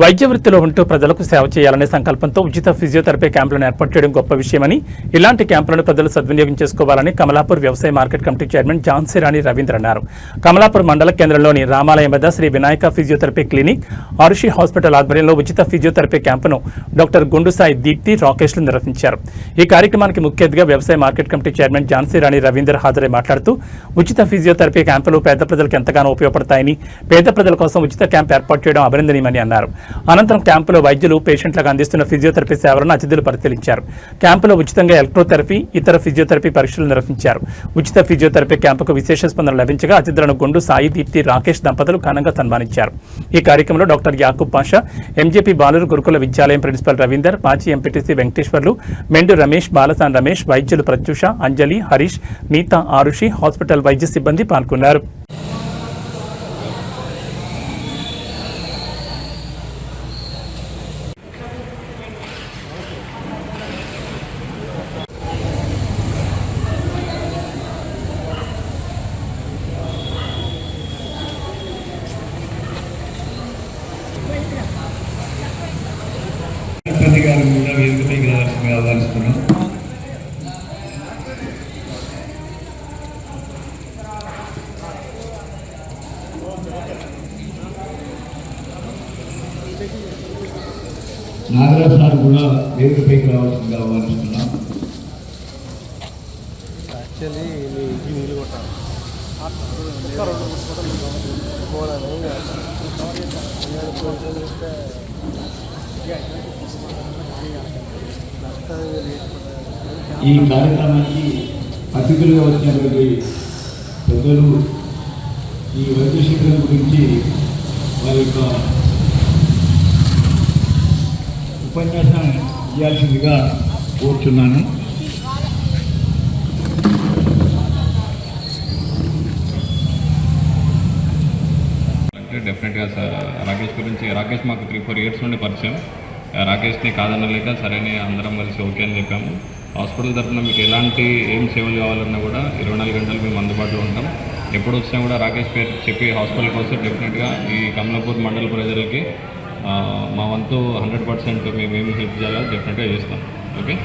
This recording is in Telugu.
వైద్య వృత్తిలో ఉంటూ ప్రజలకు సేవ చేయాలనే సంకల్పంతో ఉచిత ఫిజియోథెరపీ క్యాంపులను ఏర్పాటు చేయడం గొప్ప విషయమని ఇలాంటి క్యాంపులను ప్రజలు సద్వినియోగం చేసుకోవాలని కమలాపూర్ వ్యవసాయ market committee chairman Jhansi Rani Ravindra అన్నారు. కమలాపూర్ మండల కేంద్రంలోని రామాలయం వద్ద Shri Vinayaka physiotherapy clinic Aarushi hospital ఆధ్వర్యంలో ఉచిత ఫిజియోథెరపీ క్యాంపును డాక్టర్ గుండుసాయి దీప్తి రాకేష్లు నిర్వహించారు. ఈ కార్యక్రమానికి ముఖ్య అతిథిగా వ్యవసాయ market committee chairman Jhansi Rani Ravinder హాజరై మాట్లాడుతూ ఉచిత ఫిజియోథెరపీ క్యాంపులు పేద ప్రజలకు ఎంతగానో ఉపయోగపడతాయని పేద ప్రజల కోసం ఉచిత క్యాంప్ ఏర్పాటు చేయడం అభినందనీయమని అన్నారు. అనంతరం క్యాంపులో వైద్యులు పేషెంట్లకు అందిస్తున్న ఫిజియోథెరపీ సేవలను అతిథులు పరిశీలించారు. క్యాంపులో ఉచితంగా ఎలక్ట్రోథెరపీ ఇతర ఫిజియోథెరపీ పరీక్షలు నిర్వహించారు. ఉచిత ఫిజియోథెరపీ క్యాంపుకు విశేష స్పందన లభించగా అతిథులను గుండు సాయి దీప్తి రాకేష్ దంపతులు ఘనంగా సన్మానించారు. ఈ కార్యక్రమంలో డాక్టర్ యాకూబ్ పాషా ఎంజేపీ బాలురు గురుకుల విద్యాలయం ప్రిన్సిపల్ రవీందర్ మాజీ ఎంపీటీసీ వెంకటేశ్వర్లు మెండు రమేష్ బాలసాన్ రమేష్ వైద్యులు ప్రత్యూష అంజలి హరీష్ నీత ఆరుషి హాస్పిటల్ వైద్య సిబ్బంది పాల్గొన్నారు. తిరుపతి గారు కూడా వేదికపైకి రావాల్సిందిగా ఆహ్వానిస్తున్నాం. సార్ కూడా వేదికపైకి రావాల్సిందిగా ఆహ్వానిస్తున్నాం. యాక్చువల్లీ మీ ఇంటి ఈ కార్యక్రమానికి అతిథులుగా వచ్చినటువంటి పెద్దలు ఈ వైద్య గురించి వారి యొక్క ఉపన్యాసం ఇవ్వాల్సిందిగా కోరుచున్నాను. అంటే డెఫినెట్గా సార్ రాకేష్ గురించి రాకేష్ మాకు త్రీ ఫోర్ ఇయర్స్ నుండి పరిచయం. రాకేష్ని కాదనలేక సరేనే అందరం కలిసి ఓకే అని చెప్పాము. హాస్పిటల్ తరఫున మీకు ఎలాంటి ఏం సేవలు కావాలన్నా కూడా ఇరవై నాలుగు గంటలు మేము అందుబాటులో ఉంటాం. ఎప్పుడు వచ్చినా కూడా రాకేష్ పేరు చెప్పి హాస్పిటల్కి వస్తే డెఫినెట్గా ఈ కమలాపూర్ మండల ప్రజలకి మా వంతు హండ్రెడ్ పర్సెంట్ మేము ఏమి హెల్ప్ చేయాలో డెఫినెట్గా చేస్తాం. ఓకే